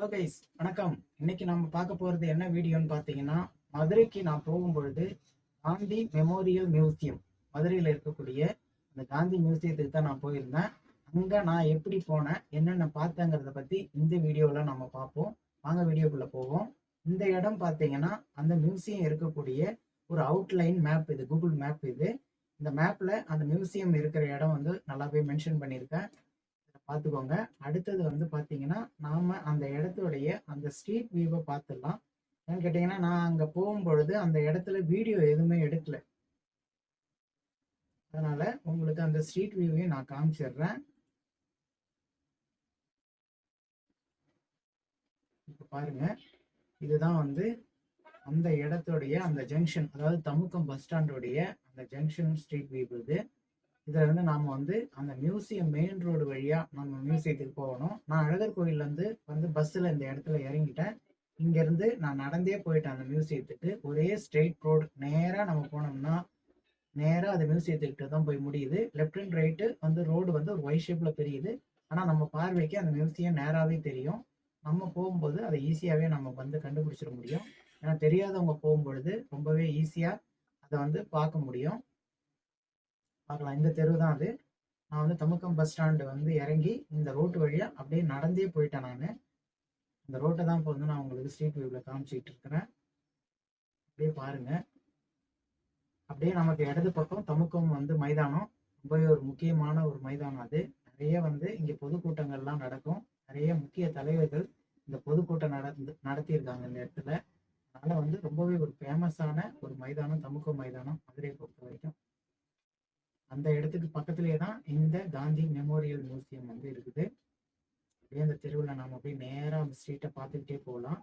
Hello guys வணக்கம். இன்னைக்கு நம்ம பார்க்க போகிறது என்ன வீடியோன்னு பார்த்தீங்கன்னா மதுரைக்கு நான் போகும்பொழுது காந்தி மெமோரியல் மியூசியம் மதுரையில் இருக்கக்கூடிய அந்த காந்தி மியூசியத்துக்கு தான் நான் போயிருந்தேன். அங்கே நான் எப்படி போனேன் என்னென்ன பார்த்தேங்கிறத பற்றி இந்த வீடியோவில் நம்ம பார்ப்போம். வாங்க வீடியோக்குள்ளே போவோம். இந்த இடம் பார்த்தீங்கன்னா அந்த மியூசியம் இருக்கக்கூடிய ஒரு அவுட்லைன் மேப் இது கூகுள் மேப் இது. இந்த மேப்பில் அந்த மியூசியம் இருக்கிற இடம் வந்து நல்லாவே மென்ஷன் பண்ணியிருக்கேன். பார்த்துக்கோங்க. அடுத்தது வந்து பார்த்தீங்கன்னா நாம் அந்த இடத்துடைய அந்த ஸ்ட்ரீட் வியூவை பார்த்துடலாம். ஏன்னு கேட்டிங்கன்னா நான் அங்கே போகும்பொழுது அந்த இடத்துல வீடியோ எதுவுமே எடுக்கல. அதனால் உங்களுக்கு அந்த ஸ்ட்ரீட் வியூவையும் நான் காமிச்சிடுறேன். இப்போ பாருங்கள் இதுதான் வந்து அந்த இடத்துடைய அந்த ஜங்ஷன் அதாவது தமுக்கம் பஸ் ஸ்டாண்டோடைய அந்த ஜங்ஷன் ஸ்ட்ரீட் வியூ இது இதில் இருந்து நாம் வந்து அந்த மியூசியம் மெயின் ரோடு வழியாக நம்ம மியூசியத்துக்கு போகணும். நான் அழகர் கோயிலேருந்து வந்து பஸ்ஸில் இந்த இடத்துல இறங்கிட்டேன். இங்கேருந்து நான் நடந்தே போயிட்டேன் அந்த மியூசியத்துக்கு ஒரே ஸ்ட்ரெயிட் ரோடு நேராக நம்ம போனோம்னா நேராக அந்த மியூசியத்துக்கிட்ட தான் போய் முடியுது. லெஃப்ட் அண்ட் ரைட்டு வந்து ரோடு வந்து ஒரு ஒய் ஷேப்பில் தெரியுது ஆனால் நம்ம பார்வைக்கு அந்த மியூசியம் நேராகவே தெரியும். நம்ம போகும்போது அதை ஈஸியாகவே நம்ம வந்து கண்டுபிடிச்சிட முடியும். ஏன்னா தெரியாதவங்க போகும்பொழுது ரொம்பவே ஈஸியாக அதை வந்து பார்க்க முடியும். பார்க்கலாம். இந்த தெரு தான் அது. நான் வந்து தமுக்கம் பஸ் ஸ்டாண்டு வந்து இறங்கி இந்த ரோட்டு வழியாக அப்படியே நடந்தே போயிட்டேன் நான். இந்த ரோட்டை தான் இப்போ வந்து நான் உங்களுக்கு ஸ்ட்ரீட் வியூவில் காமிச்சிக்கிட்டு இருக்கிறேன். அப்படியே பாருங்கள் அப்படியே நமக்கு இடது பக்கம் தமுக்கம் வந்து மைதானம். ரொம்பவே ஒரு முக்கியமான ஒரு மைதானம் அது. நிறைய வந்து இங்கே பொதுக்கூட்டங்கள்லாம் நடக்கும். நிறைய முக்கிய தலைவர்கள் இந்த பொதுக்கூட்டம் நடந்து நடத்தியிருக்காங்க இந்த இடத்துல. அதனால் வந்து ரொம்பவே ஒரு ஃபேமஸான ஒரு மைதானம் தமுக்கம் மைதானம் மதுரை பொறுத்த வரைக்கும் அந்த இடத்துக்கு பக்கத்துலேயே தான் இந்த காந்தி மெமோரியல் மியூசியம் வந்து இருக்குது. அப்படியே அந்த தெருவில் நாம் அப்படியே நேராக அந்த ஸ்ட்ரீட்டை பார்த்துக்கிட்டே போகலாம்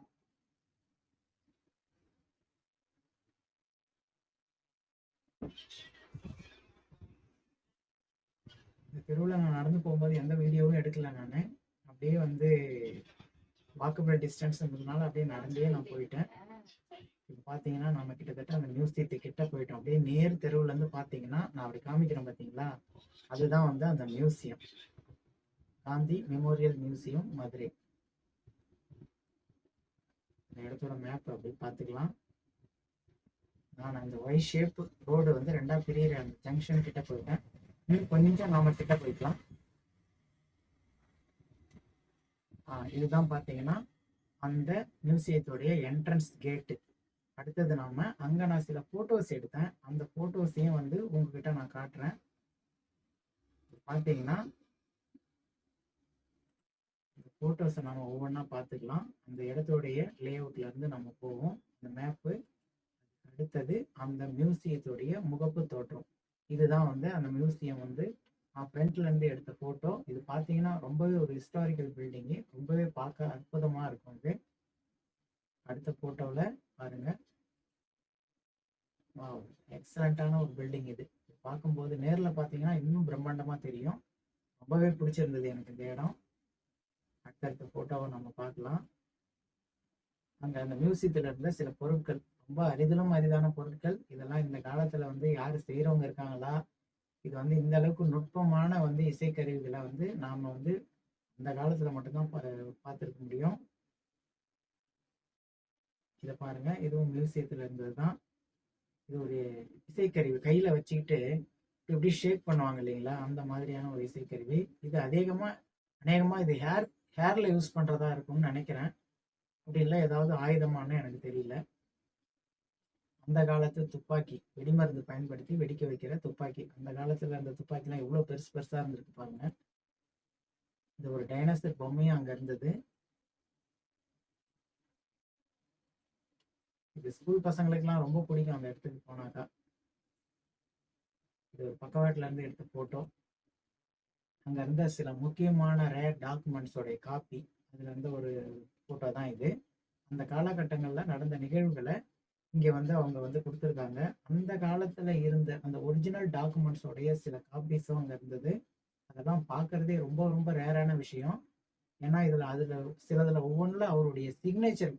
இந்த தெருவில் நான் நடந்து போகும்போது எந்த வீடியோவும் எடுக்கல நான். அப்படியே வந்து வாக்கபிள் இருந்ததுனால அப்படியே நடந்தே நான் போயிட்டேன். இப்போ பார்த்தீங்கன்னா நம்ம கிட்டத்தட்ட அந்த மியூசியத்து கிட்ட போயிட்டோம். அப்படியே நேர் தெருவுலேருந்து பார்த்தீங்கன்னா நான் அப்படி காமிக்கிறேன் பார்த்தீங்களா அதுதான் வந்து அந்த museum Gandhi memorial museum Madurai. இந்த இடத்தோட மேப் அப்படி பார்த்துக்கலாம். நான் அந்த ஒய் ஷேப் ரோடு வந்து ரெண்டா பிரியிற அந்த ஜங்ஷன் கிட்ட போயிட்டேன். இன்னும் கொஞ்சம் நாம கிட்ட போய்க்கலாம். இதுதான் பார்த்தீங்கன்னா அந்த மியூசியத்துடைய என்ட்ரன்ஸ் கேட்டு அடுத்தது நாம அங்க நான் சில போட்டோஸ் எடுத்தேன். அந்த போட்டோஸையும் வந்து உங்ககிட்ட நான் காட்டுறேன். பார்த்தீங்கன்னா ஃபோட்டோஸை நம்ம ஒவ்வொன்றா பார்த்துக்கலாம். அந்த இடத்துடைய லேஅவுட்ல இருந்து நம்ம போவோம். இந்த மேப்பு அடுத்தது அந்த மியூசியத்துடைய முகப்பு தோற்றம். இதுதான் வந்து அந்த மியூசியம் வந்து நான் ஃப்ரண்ட்ல இருந்து எடுத்த போட்டோ இது பார்த்தீங்கன்னா ரொம்பவே ஒரு ஹிஸ்டாரிக்கல் பில்டிங்கு ரொம்பவே பார்க்க அற்புதமா இருக்கும் இது. அடுத்த போட்டோவில் பாருங்க. வாவ் எக்ஸலண்ட்டான ஒரு பில்டிங் இது. பார்க்கும்போது நேரில் பார்த்தீங்கன்னா இன்னும் பிரம்மாண்டமாக தெரியும். ரொம்பவே பிடிச்சிருந்தது எனக்கு இந்த இடம். அடுத்தடுத்த ஃபோட்டோவை நம்ம பார்க்கலாம். அங்கே அந்த மியூசியத்தில் இருந்த சில பொருட்கள் ரொம்ப அரிதிலும் அரிதான பொருட்கள் இதெல்லாம் இந்த காலத்தில் வந்து யார் செய்கிறவங்க இருக்காங்களா? இது வந்து இந்த அளவுக்கு நுட்பமான வந்து இசைக்கருவிகளை வந்து நாம் வந்து இந்த காலத்தில் மட்டும்தான் பார்த்துருக்க முடியும். இதை பாருங்க. இதுவும் மியூசியத்தில் இருந்தது தான் இது ஒரு இசைக்கருவி. கையில் வச்சுக்கிட்டு இப்படி ஷேக் பண்ணுவாங்க இல்லைங்களா? அந்த மாதிரியான ஒரு இசைக்கருவி. இது அதிகமாக அநேகமாக இது ஹேர் ஹேரில் யூஸ் பண்ணுறதா இருக்கும்னு நினைக்கிறேன். அப்படி இல்லை ஏதாவது ஆயுதமானு எனக்கு தெரியல. அந்த காலத்து துப்பாக்கி வெடிமருந்து பயன்படுத்தி வெடிக்க வைக்கிற துப்பாக்கி. அந்த காலத்தில் அந்த துப்பாக்கிலாம் எவ்வளோ பெருசு பெருசாக இருந்திருக்கு பாருங்க. இந்த ஒரு டைனோசர் பொம்மையும் அங்கே இருந்தது. இது ஸ்கூல் பசங்களுக்குலாம் ரொம்ப பிடிக்கும் அந்த இடத்துக்கு போனாக்கா. இது ஒரு பக்கவாட்டில் இருந்து எடுத்த ஃபோட்டோ அங்கே இருந்த சில முக்கியமான ரேர் டாக்குமெண்ட்ஸோடைய காப்பி அதில் இருந்த ஒரு ஃபோட்டோ தான் இது. அந்த காலகட்டங்களில் நடந்த நிகழ்வுகளை இங்கே வந்து அவங்க வந்து கொடுத்துருக்காங்க. அந்த காலத்தில் இருந்த அந்த ஒரிஜினல் டாக்குமெண்ட்ஸோடைய சில காப்பீஸும் அங்கே இருந்தது. அதெல்லாம் பார்க்குறதே ரொம்ப ரொம்ப ரேரான விஷயம். ஏன்னா இதில் அதில் சிலதில் ஒவ்வொன்றில் அவருடைய சிக்னேச்சர்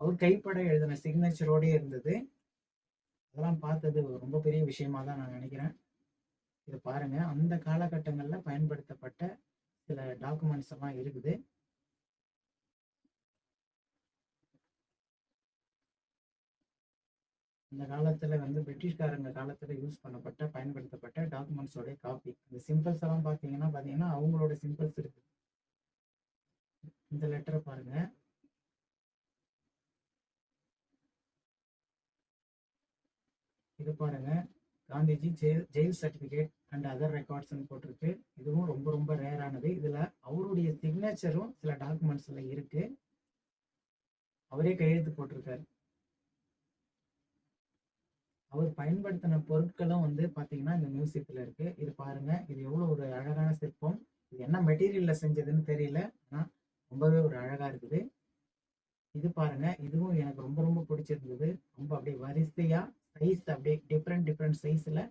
அவர் கைப்பட எழுதின சிக்னேச்சரோடய இருந்தது. அதெல்லாம் பார்த்தது ரொம்ப பெரிய விஷயமா தான் நான் நினைக்கிறேன். இது பாருங்க. அந்த காலகட்டங்களில் பயன்படுத்தப்பட்ட சில டாக்குமெண்ட்ஸ் எல்லாம் இருக்குது. இந்த காலத்துல வந்து பிரிட்டிஷ்காரங்க காலத்துல யூஸ் பண்ணப்பட்ட பயன்படுத்தப்பட்ட டாக்குமெண்ட்ஸோடைய காப்பி இந்த சிம்பிள்ஸ் எல்லாம் பாத்தீங்கன்னா பாத்தீங்கன்னா அவங்களோட சிம்பிள்ஸ் இருக்கு. இந்த லெட்டரை பாருங்க. இது பாருங்க. Gandhiji jail jail certificate and other ரெக்கார்ட்ஸ்னு போட்டிருக்கு. இதுவும் ரொம்ப ரொம்ப ரேரானது இதில் அவருடைய சிக்னேச்சரும் சில டாக்குமெண்ட்ஸில் இருக்கு. அவரே கையெழுத்து போட்டிருக்காரு. அவர் பயன்படுத்தின பொருட்களும் வந்து பார்த்தீங்கன்னா இந்த மியூசியத்தில் இருக்கு. இது பாருங்க. இது எவ்வளோ ஒரு அழகான சிற்பம். இது என்ன மெட்டீரியலில் செஞ்சதுன்னு தெரியல. ஆனால் ரொம்பவே ஒரு அழகாக இருக்குது. இது பாருங்க. இதுவும் எனக்கு ரொம்ப ரொம்ப பிடிச்சிருந்தது. ரொம்ப அப்படியே வரிசையாக சைஸ் அப்படியே டிஃப்ரெண்ட் டிஃப்ரெண்ட் சைஸில்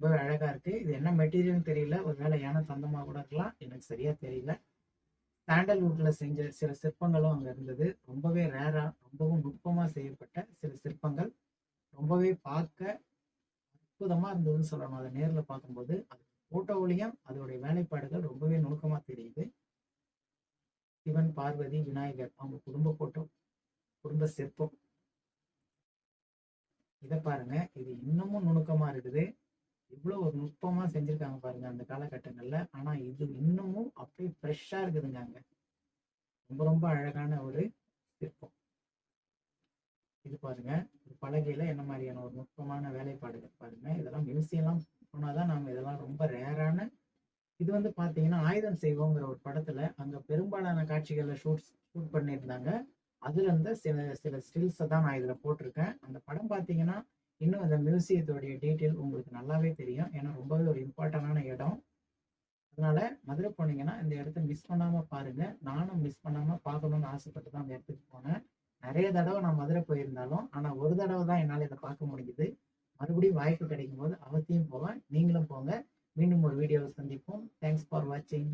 ரொம்ப அழகா இருக்கு. இது என்ன மெட்டீரியல்னு தெரியல. ஒருவேளை யானை தந்தமா கூட இருக்கலாம். எனக்கு சரியா தெரியல. சாண்டல்வுட்ல செஞ்ச சில சிற்பங்களும் அங்க இருந்தது. ரொம்பவே ரேரா ரொம்பவும் நுட்பமா செய்யப்பட்ட சில சிற்பங்கள். ரொம்பவே பார்க்க அற்புதமா இருந்ததுன்னு சொல்லணும். அதை நேரில் பார்க்கும்போது அது போட்டோவிலையும் அதோடைய வேலைப்பாடுகள் ரொம்பவே நுணுக்கமா தெரியுது. சிவன் பார்வதி விநாயகர் அவங்க குடும்ப போட்டோ குடும்ப சிற்பம். இதை பாருங்க. இது இன்னமும் நுணுக்கமா இருக்குது. இவ்வளவு ஒரு நுட்பமா செஞ்சிருக்காங்க பாருங்க அந்த காலகட்டங்கள்ல. ஆனா இது இன்னமும் அப்படியே ஃப்ரெஷ்ஷா இருக்குதுங்க அங்க. ரொம்ப ரொம்ப அழகான ஒரு சிற்பம். இது பாருங்க. ஒரு பலகையில என்ன மாதிரியான ஒரு நுட்பமான வேலைப்பாடுகள் பாருங்க. இதெல்லாம் மியூசியம்லாம் போனாதான் நாம இதெல்லாம் ரொம்ப ரேரான இது வந்து பாத்தீங்கன்னா ஆயுதம் செய்வோங்கிற ஒரு படத்துல அங்க பெரும்பாலான காட்சிகளை ஷூட் ஷூட் பண்ணியிருந்தாங்க. அதுல இருந்த சில சில ஸ்டில்ஸை தான் நான் இதுல போட்டிருக்கேன். அந்த படம் பாத்தீங்கன்னா இன்னும் அந்த மியூசியத்தோடைய டீட்டெயில் உங்களுக்கு நல்லாவே தெரியும். ஏன்னா ரொம்பவே ஒரு இம்பார்ட்டண்டான இடம். அதனால மதுரை போனீங்கன்னா இந்த இடத்த மிஸ் பண்ணாம பாருங்க. நானும் மிஸ் பண்ணாம பார்க்கணும்னு ஆசைப்பட்டு தான் அந்த இடத்துக்கு போனேன். நிறைய தடவை நான் மதுரை போயிருந்தாலும் ஆனா ஒரு தடவை தான் என்னால் இதை பார்க்க முடிஞ்சுது. மறுபடியும் வாய்ப்பு கிடைக்கும் போது அவசியம் போவேன். நீங்களும் போங்க. மீண்டும் ஒரு வீடியோவை சந்திப்போம். தேங்க்ஸ் ஃபார் வாட்சிங்